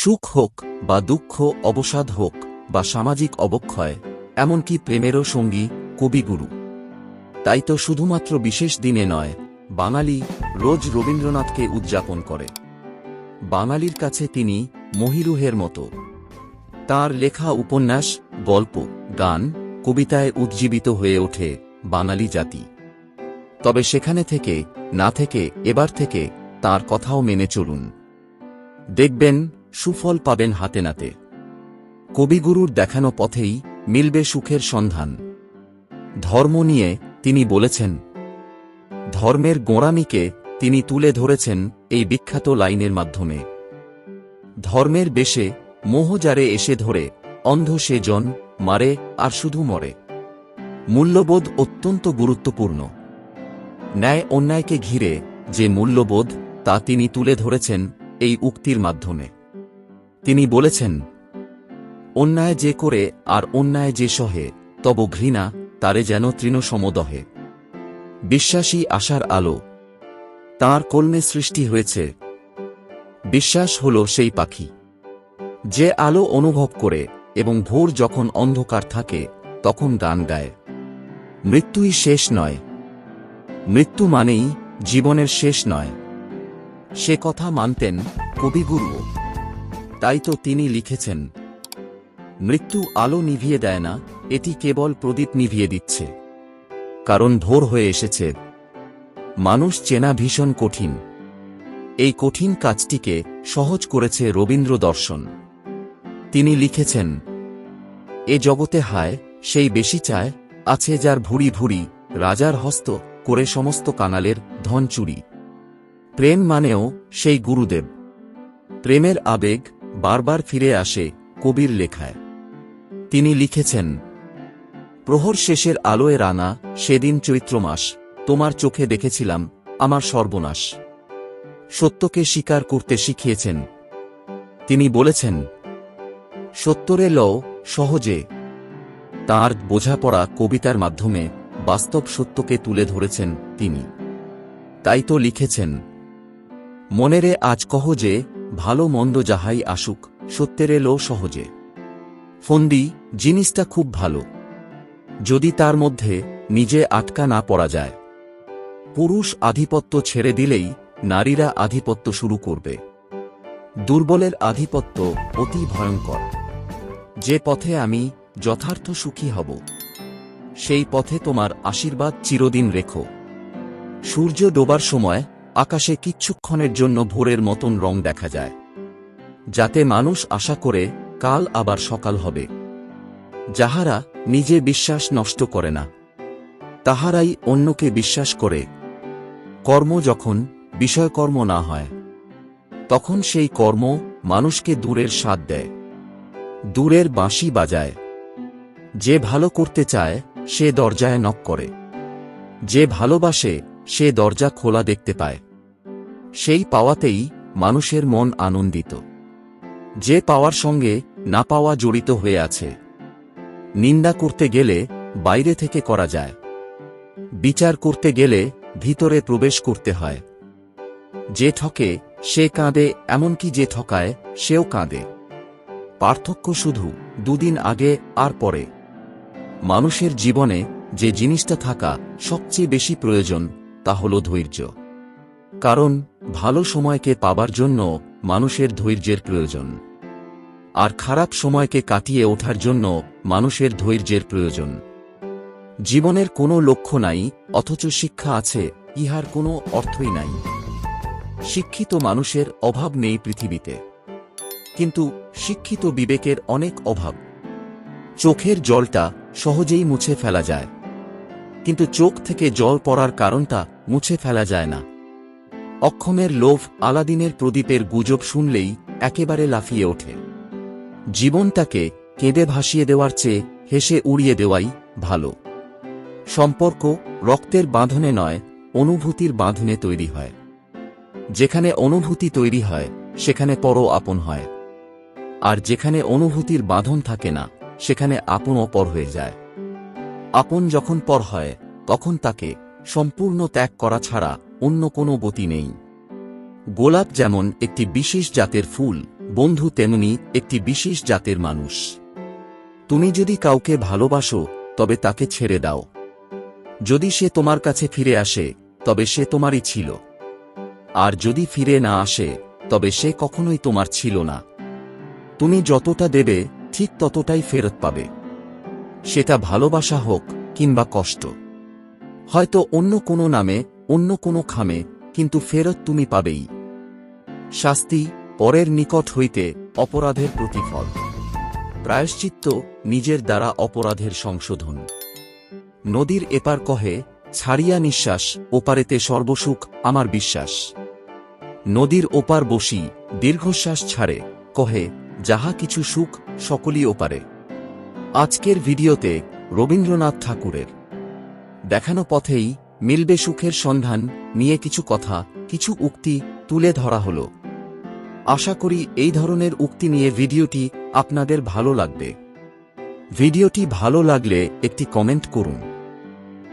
সুখ হোক বা দুঃখ, অবসাদ হোক বা সামাজিক অবক্ষয়, এমনকি প্রেমেরও সঙ্গী, কবিগুরু। তাই তো শুধুমাত্র বিশেষ দিনে নয়, বাঙালি রোজ রবীন্দ্রনাথকে উদযাপন করে। বাঙালির কাছে তিনি মহিরুহের মতো। তার লেখা উপন্যাস, গল্প, গান কবিতায় উজ্জীবিত হয়ে ওঠে বাঙালি জাতি। তবে সেখানে থেকে, না থেকে, এবার থেকে তার কথাও মেনে চলুন। দেখবেন সুফল পাবেন হাতে নাতে। কবিগুরুর দেখানো পথেই মিলবে সুখের সন্ধান। ধর্ম নিয়ে তিনি বলেছেন, ধর্মের গোঁড়ামিকে তিনি তুলে ধরেছেন এই বিখ্যাত লাইনের মাধ্যমে। ধর্মের বেশে মোহজারে এসে ধরে, অন্ধ সে জন মারে আর শুধু মরে। মূল্যবোধ অত্যন্ত গুরুত্বপূর্ণ। ন্যায় অন্যায়কে ঘিরে যে মূল্যবোধ তা তিনি তুলে ধরেছেন এই উক্তির মাধ্যমে। তিনি বলেছেন, অন্যায় যে করে আর অন্যায় যে সহে, তব ঘৃণা তারে যেন তৃণ সমদহে বিশ্বাসী আশার আলো, তাঁর কলমে সৃষ্টি হয়েছে। বিশ্বাস হল সেই পাখি। যে আলো অনুভব করে এবং ভোর যখন অন্ধকার থাকে, তখন গান গায়। মৃত্যুই শেষ নয়। মৃত্যু মানেই জীবনের শেষ নয়। সে কথা মানতেন কবিগুরু। তাই তো তিনি লিখেছেন, মৃত্যু আলো নিভিয়ে দেয় না, এটি কেবল প্রদীপ নিভিয়ে দিচ্ছে। কারণ ভোর হয়ে এসেছে। মানুষ চেনা ভীষণ কঠিন। এই কঠিন কাজটিকে সহজ করেছে রবীন্দ্র দর্শন। তিনি লিখেছেন, এ জগতে হায়, সেই বেশি চায়, আছে যার ভুরি ভুরি রাজার হস্ত করে সমস্ত কানালের ধন চুরি প্রেম মানেও সেই গুরুদেব। প্রেমের আবেগ বারবার ফিরে আসে কবির লেখায়। তিনি লিখেছেন, প্রহর শেষের আলোয় রানা, সেদিন চৈত্র মাস, তোমার চোখে দেখেছিলাম, আমার সর্বনাশ। সত্যকে স্বীকার করতে শিখিয়েছেন। তিনি বলেছেন সত্তরে লও, সহজে। তাঁর বোঝাপড়া কবিতার মাধ্যমে বাস্তব সত্যকে তুলে ধরেছেন তিনি। তাই তো লিখেছেন, মনেরে আজ কহ যে ভালো মন্দ যাহাই আসুক, সত্যের এলো সহজে। ফন্দি, জিনিসটা খুব ভালো। যদি তার মধ্যে নিজে আটকা না পড়া যায়। পুরুষ আধিপত্য ছেড়ে দিলেই নারীরা আধিপত্য শুরু করবে। দুর্বলের আধিপত্য অতি ভয়ঙ্কর। যে পথে আমি যথার্থ সুখী হব, সেই পথে তোমার আশীর্বাদ চিরদিন রেখো। সূর্য ডোবার সময় আকাশে কিচ্ছুক্ষণের জন্য ভোরের মতন রং দেখা যায়। যাতে মানুষ আশা করে, কাল আবার সকাল হবে। যাহারা নিজে বিশ্বাস নষ্ট করে না, তাহারাই অন্যকে বিশ্বাস করে। কর্ম যখন বিষয়কর্ম না হয়, তখন সেই কর্ম মানুষকে দূরের স্বাদ দেয়। দূরের বাঁশি বাজায়। যে ভালো করতে চায়, সে দরজায় নক করে। যে ভালোবাসে সে দরজা খোলা দেখতে পায়। সেই পাওয়াতেই মানুষের মন আনন্দিত। যে পাওয়ার সঙ্গে না পাওয়া জড়িত হয়ে আছে। নিন্দা করতে গেলে বাইরে থেকে করা যায়। বিচার করতে গেলে ভিতরে প্রবেশ করতে হয়। যে ঠকে সে কাঁদে, এমনকি যে ঠকায় সেও কাঁদে। পার্থক্য শুধু দুদিন আগে আর পরে। মানুষের জীবনে যে জিনিসটা থাকা সবচেয়ে বেশি প্রয়োজন তা হল ধৈর্য। কারণ, ভালো সময়কে পাবার জন্য মানুষের ধৈর্যের প্রয়োজন। আর খারাপ সময়কে কাটিয়ে ওঠার জন্য মানুষের ধৈর্যের প্রয়োজন। জীবনের কোনো লক্ষ্য নাই, অথচ শিক্ষা আছে, ইহার কোনো অর্থই নাই। শিক্ষিত মানুষের অভাব নেই পৃথিবীতে। কিন্তু শিক্ষিত বিবেকের অনেক অভাব। চোখের জলটা সহজেই মুছে ফেলা যায়। কিন্তু চোখ থেকে জল পড়ার কারণটা মুছে ফেলা যায় না। অক্ষমের লোভ আলাদিনের প্রদীপের গুজব শুনলেই একেবারে লাফিয়ে ওঠে। জীবনটাকে কেঁদে ভাসিয়ে দেওয়ার চেয়ে হেসে উড়িয়ে দেওয়াই ভালো। সম্পর্ক রক্তের বাঁধনে নয়, অনুভূতির বাঁধনে তৈরি হয়। যেখানে অনুভূতি তৈরি হয়, সেখানে পর আপন হয়। আর যেখানে অনুভূতির বাঁধন থাকে না, সেখানে আপন অপর হয়ে যায়। আপন যখন পর হয়, তখন তাকে সম্পূর্ণ ত্যাগ করা ছাড়া অন্য কোনো গতি নেই। গোলাপ যেমন একটি বিশেষ জাতের ফুল, বন্ধু তেমনি একটি বিশেষ জাতের মানুষ। তুমি যদি কাউকে ভালোবাসো, তবে তাকে ছেড়ে দাও। যদি সে তোমার কাছে ফিরে আসে, তবে সে তোমারই ছিল। আর যদি ফিরে না আসে, তবে সে কখনোই তোমার ছিল না। তুমি যতটা দেবে, ঠিক ততটাই ফেরত পাবে। সেটা ভালোবাসা হোক কিংবা কষ্ট। হয়তো অন্য কোনো নামে, অন্য কোনো খামে, কিন্তু ফেরত তুমি পাবেই। শাস্তি পরের নিকট হইতে অপরাধের প্রতিফল। প্রায়শ্চিত্ত নিজের দ্বারা অপরাধের সংশোধন। নদীর এপার কহে, ছাড়িয়া নিঃশ্বাস, ওপারেতে সর্বসুখ আমার বিশ্বাস। নদীর ওপার বসি, দীর্ঘশ্বাস ছাড়ে, কহে, যাহা কিছু সুখ, সকলই ওপারে। আজকের ভিডিওতে রবীন্দ্রনাথ ঠাকুরের। দেখানো পথেই মিলবে সুখের সন্ধান নিয়ে কিছু কথা, কিছু উক্তি তুলে ধরা হলো। আশা করি এই ধরনের উক্তি নিয়ে ভিডিওটি আপনাদের ভালো লাগবে। ভিডিওটি ভালো লাগলে একটি কমেন্ট করুন।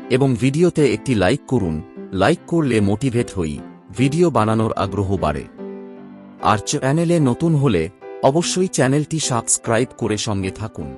এবং ভিডিওতে একটি লাইক করুন। লাইক করলে মোটিভেট হই, ভিডিও বানানোর আগ্রহ বাড়ে। আর চ্যানেলে নতুন হলে অবশ্যই চ্যানেলটি সাবস্ক্রাইব করে সঙ্গে থাকুন।